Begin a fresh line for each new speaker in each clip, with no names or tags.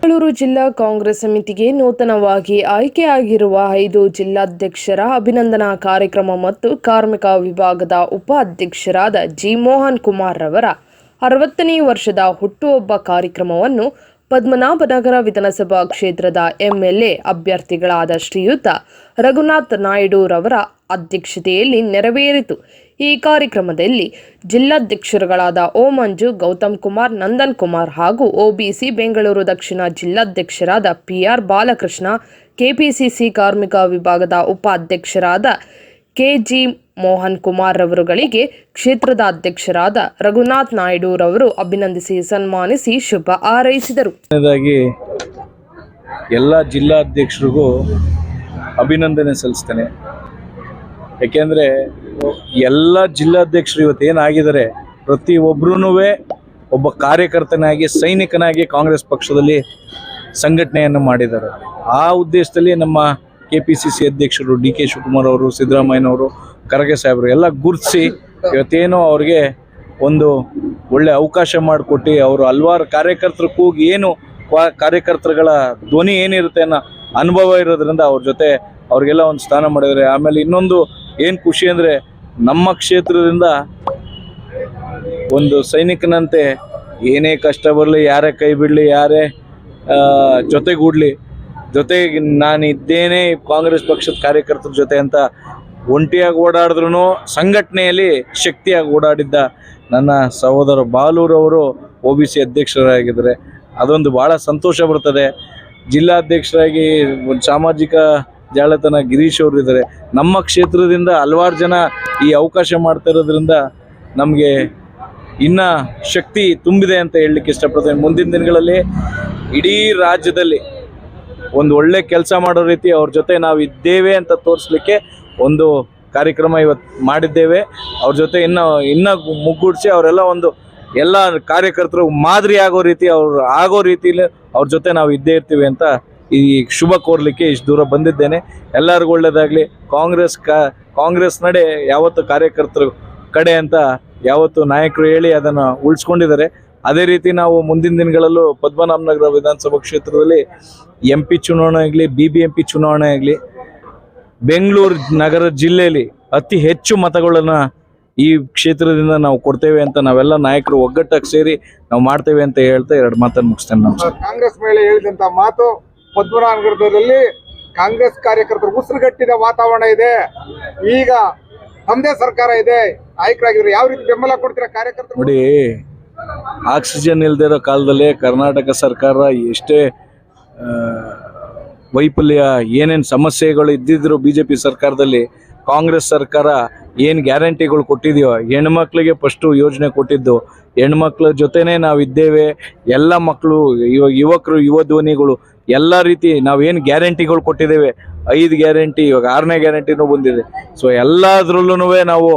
ಬೆಂಗಳೂರು ಜಿಲ್ಲಾ ಕಾಂಗ್ರೆಸ್ ಸಮಿತಿಗೆ ನೂತನವಾಗಿ ಆಯ್ಕೆಯಾಗಿರುವ ಐದು ಜಿಲ್ಲಾಧ್ಯಕ್ಷರ ಅಭಿನಂದನಾ ಕಾರ್ಯಕ್ರಮ ಮತ್ತು ಕಾರ್ಮಿಕ ವಿಭಾಗದ ಉಪಾಧ್ಯಕ್ಷರಾದ ಜಿ ಮೋಹನ್ ಕುಮಾರ್ ರವರ ಅರವತ್ತನೇ ವರ್ಷದ ಹುಟ್ಟುಹಬ್ಬ ಕಾರ್ಯಕ್ರಮವನ್ನು ಪದ್ಮನಾಭನಗರ ವಿಧಾನಸಭಾ ಕ್ಷೇತ್ರದ ಎಂಎಲ್ಎ ಅಭ್ಯರ್ಥಿಗಳಾದ ಶ್ರೀಯುತ ರಘುನಾಥ್ ನಾಯ್ಡು ರವರ ಅಧ್ಯಕ್ಷತೆಯಲ್ಲಿ ನೆರವೇರಿತು. ಈ ಕಾರ್ಯಕ್ರಮದಲ್ಲಿ ಜಿಲ್ಲಾಧ್ಯಕ್ಷರುಗಳಾದ ಓ ಮಂಜು ಗೌತಮ್ ಕುಮಾರ್, ನಂದನ್ ಕುಮಾರ್ ಹಾಗೂ ಒಬಿಸಿ ಬೆಂಗಳೂರು ದಕ್ಷಿಣ ಜಿಲ್ಲಾಧ್ಯಕ್ಷರಾದ ಪಿಆರ್ ಬಾಲಕೃಷ್ಣ ಕೆಪಿಸಿಸಿ ಕಾರ್ಮಿಕ ವಿಭಾಗದ ಉಪಾಧ್ಯಕ್ಷರಾದ ಕೆಜಿ ಮೋಹನ್ ಕುಮಾರ್ ರವರುಗಳಿಗೆ ಕ್ಷೇತ್ರದ ಅಧ್ಯಕ್ಷರಾದ ರಘುನಾಥ್ ನಾಯ್ಡು ರವರು ಅಭಿನಂದಿಸಿ ಸನ್ಮಾನಿಸಿ ಶುಭ ಹಾರೈಸಿದರು.
ಎಲ್ಲ ಜಿಲ್ಲಾಧ್ಯಕ್ಷರಿಗೂ ಅಭಿನಂದನೆ ಸಲ್ಲಿಸ್ತೇನೆ. ಯಾಕೆಂದರೆ ಎಲ್ಲ ಜಿಲ್ಲಾಧ್ಯಕ್ಷರು ಇವತ್ತು ಏನಾಗಿದ್ದಾರೆ ಪ್ರತಿಯೊಬ್ಬರೂ ಒಬ್ಬ ಕಾರ್ಯಕರ್ತನಾಗಿ, ಸೈನಿಕನಾಗಿ ಕಾಂಗ್ರೆಸ್ ಪಕ್ಷದಲ್ಲಿ ಸಂಘಟನೆಯನ್ನು ಮಾಡಿದ್ದಾರೆ. ಆ ಉದ್ದೇಶದಲ್ಲಿ ನಮ್ಮ ಕೆ ಪಿ ಸಿ ಸಿ ಅಧ್ಯಕ್ಷರು ಡಿ ಕೆ ಶಿವಕುಮಾರ್ ಅವರು, ಸಿದ್ದರಾಮಯ್ಯನವರು ಖರ್ಗೆ ಸಾಹೇಬರು ಎಲ್ಲ ಗುರುತಿಸಿ ಇವತ್ತೇನೋ ಅವ್ರಿಗೆ ಒಂದು ಒಳ್ಳೆ ಅವಕಾಶ ಮಾಡಿಕೊಟ್ಟು ಅವರು ಹಲ್ವಾರು ಕಾರ್ಯಕರ್ತರ ಕೂಗಿ ಏನು ಕಾರ್ಯಕರ್ತರುಗಳ ಧ್ವನಿ ಏನಿರುತ್ತೆ ಅನ್ನೋ ಅನುಭವ ಇರೋದ್ರಿಂದ ಅವ್ರ ಜೊತೆ ಅವ್ರಿಗೆಲ್ಲ ಒಂದು ಸ್ಥಾನ ಮಾಡಿದ್ದಾರೆ. ಆಮೇಲೆ ಇನ್ನೊಂದು ಏನು ಖುಷಿ ಅಂದರೆ ನಮ್ಮ ಕ್ಷೇತ್ರದಿಂದ ಒಂದು ಸೈನಿಕನಂತೆ ಏನೇ ಕಷ್ಟ ಬರಲಿ, ಯಾರೇ ಕೈ ಬಿಡಲಿ, ಯಾರೇ ಜೊತೆಗೂಡಲಿ, ಜೊತೆಗೆ ನಾನು ಇದ್ದೇನೆ ಕಾಂಗ್ರೆಸ್ ಪಕ್ಷದ ಕಾರ್ಯಕರ್ತರ ಜೊತೆ ಅಂತ ಒಂಟಿಯಾಗಿ ಓಡಾಡಿದ್ರು ಸಂಘಟನೆಯಲ್ಲಿ ಶಕ್ತಿಯಾಗಿ ಓಡಾಡಿದ್ದ ನನ್ನ ಸಹೋದರ ಬಾಲೂರವರು ಒ ಬಿ ಸಿ ಅಧ್ಯಕ್ಷರಾಗಿದ್ದಾರೆ. ಅದೊಂದು ಭಾಳ ಸಂತೋಷ ಬರ್ತದೆ. ಜಿಲ್ಲಾಧ್ಯಕ್ಷರಾಗಿ ಸಾಮಾಜಿಕ ಜಾಲತಾಣ ಗಿರೀಶ್ ಅವರು ಇದ್ದಾರೆ ನಮ್ಮ ಕ್ಷೇತ್ರದಿಂದ ಹಲವಾರು ಜನ ಈ ಅವಕಾಶ ಮಾಡ್ತಾ ಇರೋದ್ರಿಂದ ನಮಗೆ ಇನ್ನ ಶಕ್ತಿ ತುಂಬಿದೆ ಅಂತ ಹೇಳಲಿಕ್ಕೆ ಇಷ್ಟಪಡ್ತೇನೆ. ಮುಂದಿನ ದಿನಗಳಲ್ಲಿ ಇಡೀ ರಾಜ್ಯದಲ್ಲಿ ಒಂದು ಒಳ್ಳೆ ಕೆಲಸ ಮಾಡೋ ರೀತಿ ಅವ್ರ ಜೊತೆ ನಾವು ಇದ್ದೇವೆ ಅಂತ ತೋರಿಸ್ಲಿಕ್ಕೆ ಒಂದು ಕಾರ್ಯಕ್ರಮ ಇವತ್ತು ಮಾಡಿದ್ದೇವೆ. ಅವ್ರ ಜೊತೆ ಇನ್ನು, ಇನ್ನ ಮುಗ್ಗೂಡಿಸಿ ಅವರೆಲ್ಲ ಒಂದು ಎಲ್ಲ ಕಾರ್ಯಕರ್ತರು ಮಾದರಿ ಆಗೋ ರೀತಿ ಅವ್ರು ಆಗೋ ರೀತಿಲಿ ಅವ್ರ ಜೊತೆ ನಾವು ಇದ್ದೇ ಇರ್ತೀವಿ ಅಂತ ಈ ಶುಭ ಕೋರ್ಲಿಕ್ಕೆ ಇಷ್ಟು ದೂರ ಬಂದಿದ್ದೇನೆ. ಎಲ್ಲರಿಗೂ ಒಳ್ಳೆಯದಾಗಲಿ ಕಾಂಗ್ರೆಸ್ ಕಾಂಗ್ರೆಸ್ ನಡೆ, ಯಾವತ್ತು ಕಾರ್ಯಕರ್ತರು ಕಡೆ ಅಂತ ಯಾವತ್ತು ನಾಯಕರು ಹೇಳಿ ಅದನ್ನು ಉಳಿಸ್ಕೊಂಡಿದ್ದಾರೆ. ಅದೇ ರೀತಿ ನಾವು ಮುಂದಿನ ದಿನಗಳಲ್ಲೂ ಪದ್ಮನಾಭನಗರ ವಿಧಾನಸಭಾ ಕ್ಷೇತ್ರದಲ್ಲಿ ಎಂ ಪಿ ಚುನಾವಣೆ ಆಗಲಿ ಬಿ ಬಿ ಎಂ ಪಿ ಚುನಾವಣೆ ಆಗಲಿ, ಬೆಂಗಳೂರು ನಗರ ಜಿಲ್ಲೆಯಲ್ಲಿ ಅತಿ ಹೆಚ್ಚು ಮತಗಳನ್ನು ಈ ಕ್ಷೇತ್ರದಿಂದ ನಾವು ಕೊಡ್ತೇವೆ ಅಂತ ನಾವೆಲ್ಲ ನಾಯಕರು ಒಗ್ಗಟ್ಟಾಗಿ ಸೇರಿ ನಾವು ಮಾಡ್ತೇವೆ ಅಂತ ಹೇಳ್ತಾ ಎರಡು ಮಾತನ್ನು ಮುಗಿಸ್ತೇನೆ. ನಮಸ್ಕಾರ.
ಕಾಂಗ್ರೆಸ್ ಮೇಲೆ ಹೇಳಿದಂತ ಮಾತು ಪದ್ಮನಾಭನಗರದಲ್ಲಿ ಕಾಂಗ್ರೆಸ್ ಕಾರ್ಯಕರ್ತರು ಉಸಿರುಗಟ್ಟಿದ ವಾತಾವರಣ ಇದೆ. ಈಗ ತಮ್ಮದೇ ಸರ್ಕಾರ ಇದೆ. ನಾಯಕರಾಗಿದ್ರೆ ಯಾವ ರೀತಿ ಬೆಂಬಲ ಕೊಡ್ತೀರಾ ಕಾರ್ಯಕರ್ತರು?
ನೋಡಿ, ಆಕ್ಸಿಜನ್ ಇಲ್ದಿರೋ ಕಾಲದಲ್ಲಿ ಕರ್ನಾಟಕ ಸರ್ಕಾರ ಎಷ್ಟೇ ವೈಫಲ್ಯ, ಏನೇನು ಸಮಸ್ಯೆಗಳು ಇದ್ದಿದ್ರು ಬಿ ಜೆ ಪಿ ಸರ್ಕಾರದಲ್ಲಿ, ಕಾಂಗ್ರೆಸ್ ಸರ್ಕಾರ ಏನು ಗ್ಯಾರಂಟಿಗಳು ಕೊಟ್ಟಿದೆಯೋ, ಹೆಣ್ಮಕ್ಳಿಗೆ ಫಸ್ಟು ಯೋಜನೆ ಕೊಟ್ಟಿದ್ದು, ಹೆಣ್ಮಕ್ಳ ಜೊತೆನೇ ನಾವು ಇದ್ದೇವೆ ಎಲ್ಲ ಮಕ್ಕಳು, ಯುವ, ಯುವಕರು, ಯುವ ಧ್ವನಿಗಳು ಎಲ್ಲ ರೀತಿ ನಾವೇನು ಗ್ಯಾರಂಟಿಗಳು ಕೊಟ್ಟಿದ್ದೇವೆ? ಐದು ಗ್ಯಾರಂಟಿ, ಇವಾಗ ಆರನೇ ಗ್ಯಾರಂಟಿನೂ ಬಂದಿದೆ. ಸೊ ಎಲ್ಲದ್ರಲ್ಲೂ ನಾವು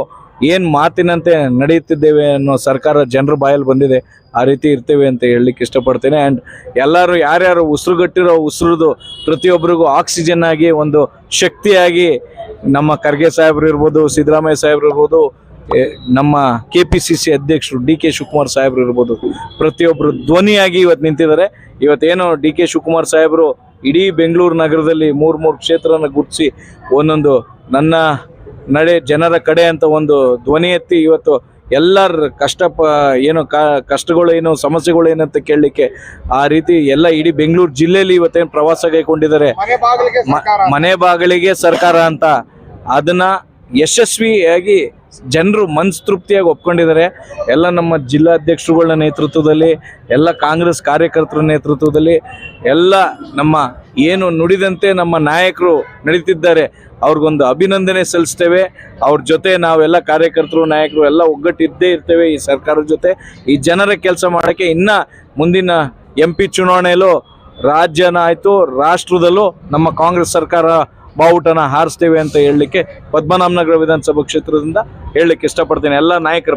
ಏನು ಮಾತಿನಂತೆ ನಡೆಯುತ್ತಿದ್ದೇವೆ ಅನ್ನೋ ಸರ್ಕಾರ ಜನರ ಬಾಯಲ್ಲಿ ಬಂದಿದೆ. ಆ ರೀತಿ ಇರ್ತೇವೆ ಅಂತ ಹೇಳಲಿಕ್ಕೆ ಇಷ್ಟಪಡ್ತೇನೆ. ಆ್ಯಂಡ್ ಎಲ್ಲರೂ ಯಾರ್ಯಾರು ಉಸಿರುಗಟ್ಟಿರೋ ಉಸಿರುದು ಪ್ರತಿಯೊಬ್ಬರಿಗೂ ಆಕ್ಸಿಜನ್ ಆಗಿ ಒಂದು ಶಕ್ತಿಯಾಗಿ ನಮ್ಮ ಖರ್ಗೆ ಸಾಹೇಬ್ರು ಇರ್ಬೋದು, ಸಿದ್ದರಾಮಯ್ಯ ಸಾಹೇಬ್ರು ಇರ್ಬೋದು ನಮ್ಮ ಕೆ ಪಿ ಸಿ ಸಿ ಅಧ್ಯಕ್ಷರು ಡಿ ಕೆ ಶಿವಕುಮಾರ್ ಸಾಹೇಬರು ಇರ್ಬೋದು ಪ್ರತಿಯೊಬ್ಬರು ಧ್ವನಿಯಾಗಿ ಇವತ್ತು ನಿಂತಿದ್ದಾರೆ. ಇವತ್ತೇನು ಡಿ ಕೆ ಶಿವಕುಮಾರ್ ಸಾಹೇಬರು ಇಡೀ ಬೆಂಗಳೂರು ನಗರದಲ್ಲಿ ಮೂರು ಮೂರು ಕ್ಷೇತ್ರನ ಗುರುತಿಸಿ ಒಂದೊಂದು ನನ್ನ ನಡೆ ಜನರ ಕಡೆ ಅಂತ ಒಂದು ಧ್ವನಿ ಎತ್ತಿ ಇವತ್ತು ಎಲ್ಲರ ಕಷ್ಟ ಪ ಏನು ಕಷ್ಟಗಳು ಏನು ಸಮಸ್ಯೆಗಳು ಏನಂತ ಕೇಳಲಿಕ್ಕೆ ಆ ರೀತಿ ಎಲ್ಲ ಇಡೀ ಬೆಂಗಳೂರು ಜಿಲ್ಲೆಯಲ್ಲಿ ಇವತ್ತೇನು ಪ್ರವಾಸ ಕೈಗೊಂಡಿದ್ದಾರೆ.
ಮನೆ ಬಾಗಿಲಿಗೆ ಸರ್ಕಾರ
ಅಂತ ಅದನ್ನ ಯಶಸ್ವಿಯಾಗಿ ಜನರು ಮನ್ಸ್ ತೃಪ್ತಿಯಾಗಿ ಒಪ್ಕೊಂಡಿದ್ದಾರೆ. ಎಲ್ಲ ನಮ್ಮ ಜಿಲ್ಲಾಧ್ಯಕ್ಷರುಗಳ ನೇತೃತ್ವದಲ್ಲಿ, ಎಲ್ಲ ಕಾಂಗ್ರೆಸ್ ಕಾರ್ಯಕರ್ತರ ನೇತೃತ್ವದಲ್ಲಿ, ಎಲ್ಲ ನಮ್ಮ ಏನು ನುಡಿದಂತೆ ನಮ್ಮ ನಾಯಕರು ನಡೀತಿದ್ದಾರೆ. ಅವ್ರಿಗೊಂದು ಅಭಿನಂದನೆ ಸಲ್ಲಿಸ್ತೇವೆ. ಅವ್ರ ಜೊತೆ ನಾವೆಲ್ಲ ಕಾರ್ಯಕರ್ತರು, ನಾಯಕರು ಎಲ್ಲ ಒಗ್ಗಟ್ಟಿದ್ದೇ ಇರ್ತೇವೆ ಈ ಸರ್ಕಾರದ ಜೊತೆ. ಈ ಜನರ ಕೆಲಸ ಮಾಡೋಕ್ಕೆ ಇನ್ನ ಮುಂದಿನ ಎಂ ಪಿ ಚುನಾವಣೆಯಲ್ಲೂ ರಾಜ್ಯನ ಆಯಿತು, ರಾಷ್ಟ್ರದಲ್ಲೂ ನಮ್ಮ ಕಾಂಗ್ರೆಸ್ ಸರ್ಕಾರ ಬಾವುಟನ ಹಾರಿಸ್ತೇವೆ ಅಂತ ಹೇಳಲಿಕ್ಕೆ ಪದ್ಮನಾಭನಗರ ವಿಧಾನಸಭಾ ಕ್ಷೇತ್ರದಿಂದ ಹೇಳಲಿಕ್ಕೆ ಇಷ್ಟಪಡ್ತೀನಿ. ಎಲ್ಲ ನಾಯಕರ